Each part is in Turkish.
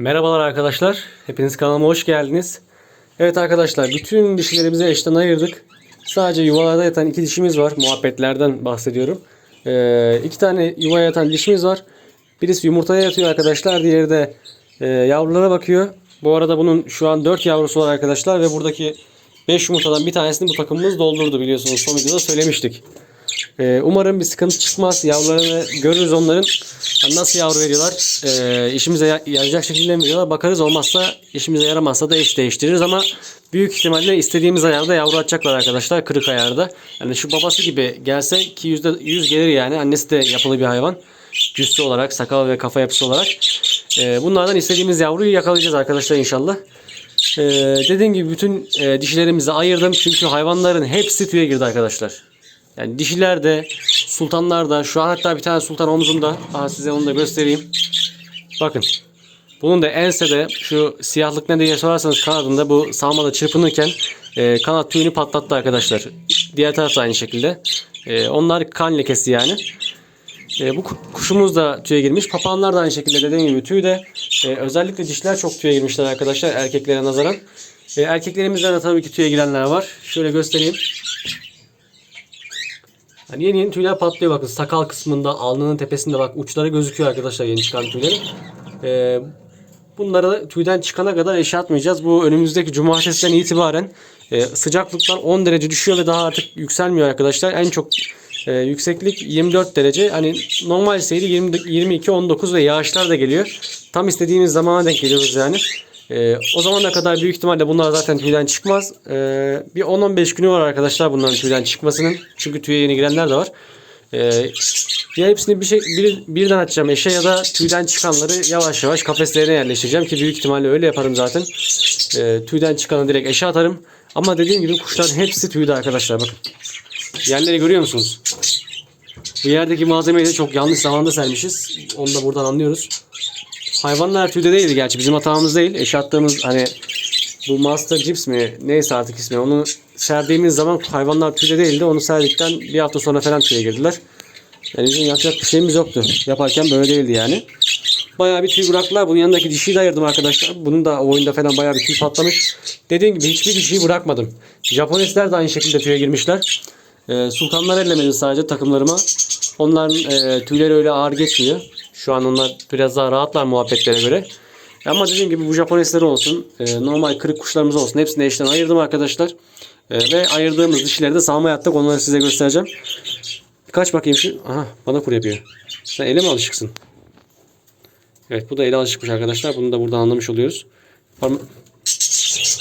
Merhabalar arkadaşlar. Hepiniz kanalıma hoş geldiniz. Evet arkadaşlar bütün dişilerimizi eşten ayırdık. Sadece yuvalarda yatan iki dişimiz var. Muhabbetlerden bahsediyorum. Ee, iki tane yuvaya yatan dişimiz var. Birisi yumurtaya yatıyor arkadaşlar. Diğeri de e, yavrulara bakıyor. Bu arada bunun şu an 4 yavrusu var arkadaşlar. Ve buradaki 5 yumurtadan bir tanesini bu takımımız doldurdu biliyorsunuz. Son videoda söylemiştik. Ee, umarım bir sıkıntı çıkmaz. Yavrularını görürüz onların. Nasıl yavru veriyorlar? Ee, işimize ya- yarayacak şekilde mi veriyorlar? Bakarız. Olmazsa işimize yaramazsa da eş değiştiririz ama büyük ihtimalle istediğimiz ayarda yavru atacaklar arkadaşlar. Kırık ayarda. Yani şu babası gibi gelse ki %100 gelir yani. Annesi de yapılı bir hayvan. Cüssü olarak, sakal ve kafa yapısı olarak. Ee, bunlardan istediğimiz yavruyu yakalayacağız arkadaşlar inşallah. Ee, dediğim gibi bütün e, dişilerimizi ayırdım. Çünkü hayvanların hepsi tüye girdi arkadaşlar. Yani dişiler de, sultanlar da. Şu an hatta bir tane sultan omzumda. Aha size onu da göstereyim. Bakın. Bunun da ensede şu siyahlık ne diye sorarsanız kanadında bu sağmada çırpınırken e, kanat tüyünü patlattı arkadaşlar. Diğer taraf da aynı şekilde. E, onlar kan lekesi yani. E, bu ku- kuşumuz da tüye girmiş. Papağanlar da aynı şekilde dediğim gibi tüy de. E, özellikle dişler çok tüye girmişler arkadaşlar erkeklere nazaran. E, erkeklerimizden de tabii ki tüye girenler var. Şöyle göstereyim. Hani yeni yeni tüyler patlıyor bakın sakal kısmında alnının tepesinde bak uçları gözüküyor arkadaşlar yeni çıkan tüylerin. Ee, bunları tüyden çıkana kadar eşe atmayacağız. Bu önümüzdeki cumartesiden itibaren e, sıcaklıklar 10 derece düşüyor ve daha artık yükselmiyor arkadaşlar. En çok e, yükseklik 24 derece. Hani normal seyri 20, 22 19 ve yağışlar da geliyor. Tam istediğimiz zamana denk geliyoruz yani. Ee, o zamana kadar büyük ihtimalle bunlar zaten tüyden çıkmaz. Ee, bir 10-15 günü var arkadaşlar bunların tüyden çıkmasının. Çünkü tüye yeni girenler de var. Ee, ya hepsini bir şey bir, birden açacağım eşe ya da tüyden çıkanları yavaş yavaş kafeslerine yerleştireceğim ki büyük ihtimalle öyle yaparım zaten. Ee, tüyden çıkanı direkt eşe atarım. Ama dediğim gibi kuşların hepsi tüyde arkadaşlar bakın. Yerleri görüyor musunuz? Bu yerdeki malzemeyi de çok yanlış zamanda sermişiz. Onu da buradan anlıyoruz. Hayvanlar tüyde değildi gerçi bizim hatamız değil. Eşe attığımız hani bu Master Gips mi neyse artık ismi onu serdiğimiz zaman hayvanlar tüyde değildi. Onu serdikten bir hafta sonra falan tüye girdiler. Yani bizim yapacak bir şeyimiz yoktu. Yaparken böyle değildi yani. Bayağı bir tüy bıraktılar. Bunun yanındaki dişiyi de ayırdım arkadaşlar. Bunun da oyunda falan bayağı bir tüy patlamış. Dediğim gibi hiçbir dişiyi bırakmadım. Japonesler de aynı şekilde tüye girmişler. Ee, sultanlar ellemedim sadece takımlarıma. Onların e, tüyleri öyle ağır geçmiyor. Şu an onlar biraz daha rahatlar muhabbetlere göre. Ama dediğim gibi bu Japonesler olsun, e, normal kırık kuşlarımız olsun hepsini eşten ayırdım arkadaşlar. E, ve ayırdığımız dişileri de sağmaya attık. Onları size göstereceğim. Kaç bakayım şu. Aha bana kur yapıyor. Sen ele mi alışıksın? Evet bu da ele alışıkmış arkadaşlar. Bunu da buradan anlamış oluyoruz. Parma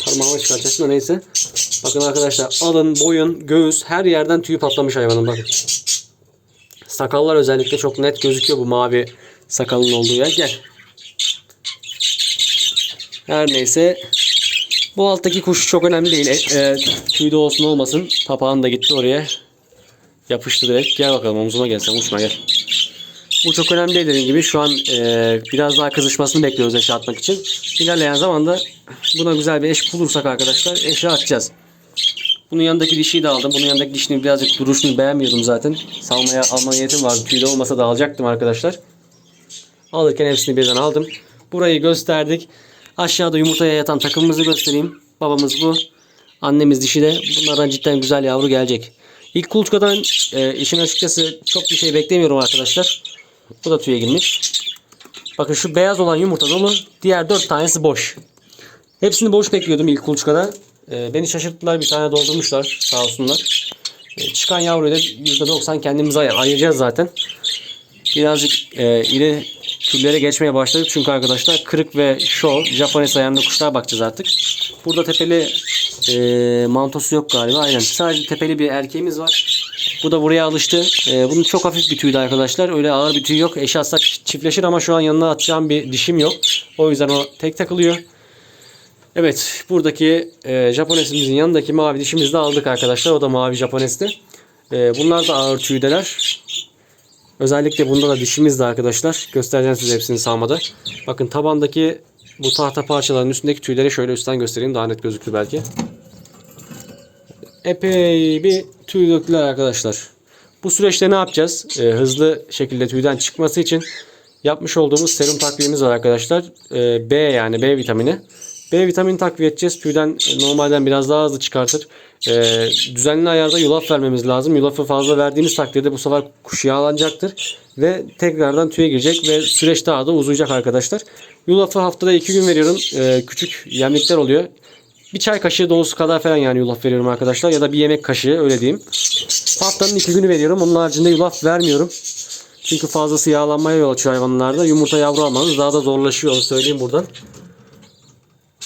Parmağımı çıkartacaksın da neyse. Bakın arkadaşlar alın, boyun, göğüs her yerden tüyü patlamış hayvanın bakın. Sakallar özellikle çok net gözüküyor bu mavi sakalın olduğu yer. Gel. Her neyse. Bu alttaki kuş çok önemli değil. E, e, tüyde olsun olmasın. Papağan da gitti oraya. Yapıştı direkt. Gel bakalım omzuma gel sen uçma gel. Bu çok önemli değil dediğim gibi. Şu an e, biraz daha kızışmasını bekliyoruz eşe atmak için. İlerleyen zamanda buna güzel bir eş bulursak arkadaşlar eşe atacağız. Bunun yanındaki dişiyi de aldım. Bunun yanındaki dişinin birazcık duruşunu beğenmiyordum zaten. Salmaya alma niyetim vardı. Tüyde olmasa da alacaktım arkadaşlar. Alırken hepsini birden aldım. Burayı gösterdik. Aşağıda yumurtaya yatan takımımızı göstereyim. Babamız bu. Annemiz dişi de. Bunlardan cidden güzel yavru gelecek. İlk kuluçkadan e, işin açıkçası çok bir şey beklemiyorum arkadaşlar. Bu da tüye girmiş. Bakın şu beyaz olan yumurta dolu. Diğer dört tanesi boş. Hepsini boş bekliyordum ilk kuluçkada. E, beni şaşırttılar. Bir tane doldurmuşlar. Sağ olsunlar. E, çıkan yavruyu da %90 kendimiz ay- ayıracağız zaten. Birazcık e, iri türlere geçmeye başladık. Çünkü arkadaşlar kırık ve şov, Japones ayağında kuşlar bakacağız artık. Burada tepeli e, mantosu yok galiba. Aynen. Sadece tepeli bir erkeğimiz var. Bu da buraya alıştı. E, bunun çok hafif bir tüydü arkadaşlar. Öyle ağır bir tüy yok. Eşe atsak çiftleşir ama şu an yanına atacağım bir dişim yok. O yüzden o tek takılıyor. Evet. Buradaki e, Japonesimizin yanındaki mavi dişimizi de aldık arkadaşlar. O da mavi Japonesti. E, bunlar da ağır tüydeler. Özellikle bunda da dişimiz de arkadaşlar. Göstereceğim size hepsini sağmada. Bakın tabandaki bu tahta parçaların üstündeki tüyleri şöyle üstten göstereyim. Daha net gözükür belki. Epey bir tüy döktüler arkadaşlar. Bu süreçte ne yapacağız? Ee, hızlı şekilde tüyden çıkması için yapmış olduğumuz serum takviyemiz var arkadaşlar. Ee, B yani B vitamini. B vitamini takviye edeceğiz. Tüyden e, normalden biraz daha hızlı çıkartır. Ee, düzenli ayarda yulaf vermemiz lazım. Yulafı fazla verdiğimiz takdirde bu sefer kuş yağlanacaktır. Ve tekrardan tüye girecek ve süreç daha da uzayacak arkadaşlar. Yulafı haftada 2 gün veriyorum. Ee, küçük yemlikler oluyor. Bir çay kaşığı dolusu kadar falan yani yulaf veriyorum arkadaşlar. Ya da bir yemek kaşığı öyle diyeyim. Haftanın 2 günü veriyorum. Onun haricinde yulaf vermiyorum. Çünkü fazlası yağlanmaya yol açıyor hayvanlarda. Yumurta yavru almanız daha da zorlaşıyor onu söyleyeyim buradan.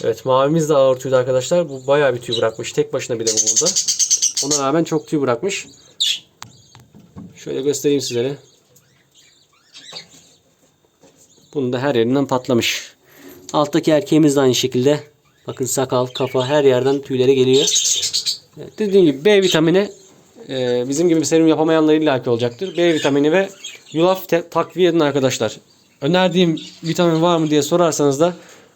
Evet mavimiz de ağır tüydü arkadaşlar. Bu bayağı bir tüy bırakmış. Tek başına bile bu burada. Ona rağmen çok tüy bırakmış. Şöyle göstereyim sizlere. Bunu da her yerinden patlamış. Alttaki erkeğimiz de aynı şekilde. Bakın sakal, kafa her yerden tüyleri geliyor. Dediğim gibi B vitamini e, bizim gibi serum yapamayanlar illaki olacaktır. B vitamini ve yulaf takviye edin arkadaşlar. Önerdiğim vitamin var mı diye sorarsanız da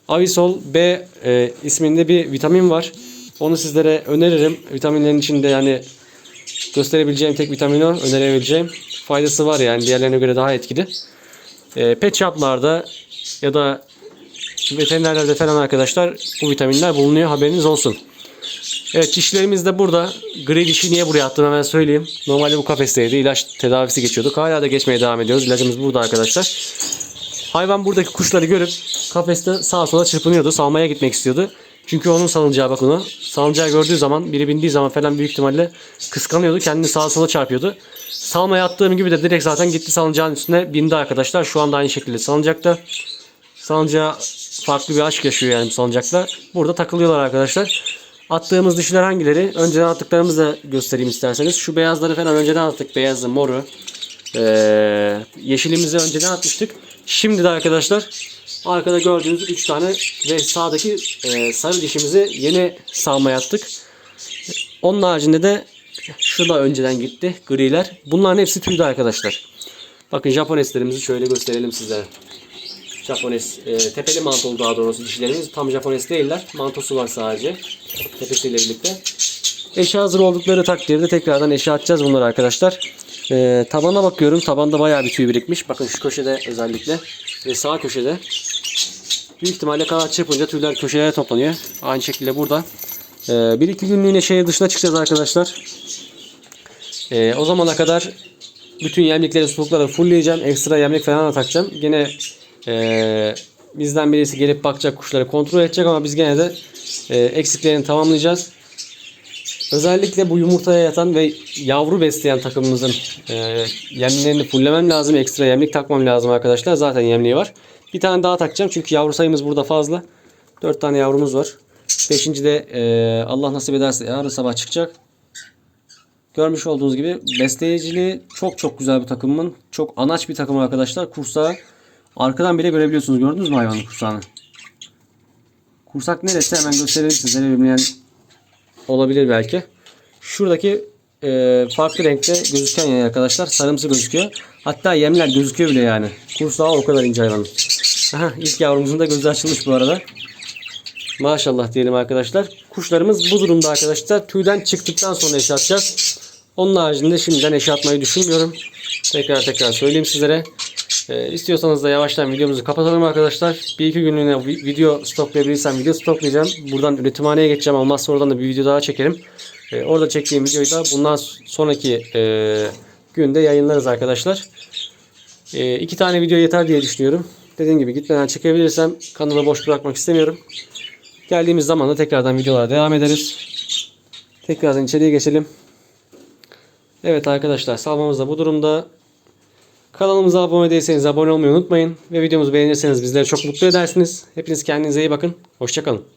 Avisol B e, isminde bir vitamin var. Onu sizlere öneririm. Vitaminlerin içinde yani gösterebileceğim tek vitamin o. Önerebileceğim. Faydası var yani diğerlerine göre daha etkili. E, pet shop'larda ya da veterinerlerde falan arkadaşlar bu vitaminler bulunuyor. Haberiniz olsun. Evet dişlerimiz de burada. Gri dişi niye buraya attım hemen söyleyeyim. Normalde bu kafesteydi. İlaç tedavisi geçiyorduk. Hala da geçmeye devam ediyoruz. İlacımız burada arkadaşlar. Hayvan buradaki kuşları görüp kafeste sağa sola çırpınıyordu. Salmaya gitmek istiyordu. Çünkü onun salıncağı bak onu. Salıncağı gördüğü zaman biri bindiği zaman falan büyük ihtimalle kıskanıyordu. Kendini sağa sola çarpıyordu. Salmaya attığım gibi de direkt zaten gitti salıncağın üstüne bindi arkadaşlar. Şu anda aynı şekilde salıncakta. Salıncağa farklı bir aşk yaşıyor yani salıncakla. Burada takılıyorlar arkadaşlar. Attığımız dişler hangileri? Önceden attıklarımızı da göstereyim isterseniz. Şu beyazları falan önceden attık. Beyazı, moru. Ee, yeşilimizi önceden atmıştık. Şimdi de arkadaşlar arkada gördüğünüz 3 tane ve sağdaki e, sarı dişimizi yeni salmaya attık. Onun haricinde de şu önceden gitti. Griler. Bunların hepsi tüydü arkadaşlar. Bakın Japoneslerimizi şöyle gösterelim sizlere. Japones, e, tepeli mantolu daha doğrusu dişilerimiz. Tam Japones değiller. Mantosu var sadece. Tepesiyle birlikte. Eşe hazır oldukları takdirde tekrardan eşe atacağız bunları arkadaşlar. E, tabana bakıyorum. Tabanda bayağı bir tüy birikmiş. Bakın şu köşede özellikle. Ve sağ köşede. Büyük ihtimalle kanat çırpınca tüyler köşelere toplanıyor. Aynı şekilde burada. E, bir iki günlüğüne şehir dışına çıkacağız arkadaşlar. E, o zamana kadar bütün yemlikleri, sulukları fullleyeceğim. Ekstra yemlik falan da takacağım. Gene ee, bizden birisi gelip bakacak kuşları kontrol edecek ama biz gene de e, eksiklerini tamamlayacağız. Özellikle bu yumurtaya yatan ve yavru besleyen takımımızın e, yemlerini fullemem lazım. Ekstra yemlik takmam lazım arkadaşlar. Zaten yemliği var. Bir tane daha takacağım çünkü yavru sayımız burada fazla. 4 tane yavrumuz var. Beşinci de e, Allah nasip ederse yarın sabah çıkacak. Görmüş olduğunuz gibi besleyiciliği çok çok güzel bir takımın. Çok anaç bir takım arkadaşlar. Kursağı Arkadan bile görebiliyorsunuz. Gördünüz mü hayvanın kursağını? Kursak neresi hemen gösterelim sizlere bilmeyen olabilir belki. Şuradaki e, farklı renkte gözüken yer arkadaşlar. Sarımsı gözüküyor. Hatta yemler gözüküyor bile yani. Kursağı o kadar ince hayvanın. Aha, ilk yavrumuzun da gözü açılmış bu arada. Maşallah diyelim arkadaşlar. Kuşlarımız bu durumda arkadaşlar. Tüyden çıktıktan sonra eşe atacağız. Onun haricinde şimdiden eşe düşünmüyorum. Tekrar tekrar söyleyeyim sizlere. Ee, istiyorsanız da yavaştan videomuzu kapatalım arkadaşlar. Bir iki günlüğüne vi- video stoklayabilirsem video stoklayacağım. Buradan üretimhaneye geçeceğim. Olmazsa oradan da bir video daha çekerim. Ee, orada çektiğim videoyu da bundan sonraki e, günde yayınlarız arkadaşlar. E, iki tane video yeter diye düşünüyorum. Dediğim gibi gitmeden çekebilirsem kanalı boş bırakmak istemiyorum. Geldiğimiz zaman da tekrardan videolara devam ederiz. Tekrardan içeriye geçelim. Evet arkadaşlar salmamız da bu durumda. Kanalımıza abone değilseniz abone olmayı unutmayın. Ve videomuzu beğenirseniz bizleri çok mutlu edersiniz. Hepiniz kendinize iyi bakın. Hoşçakalın.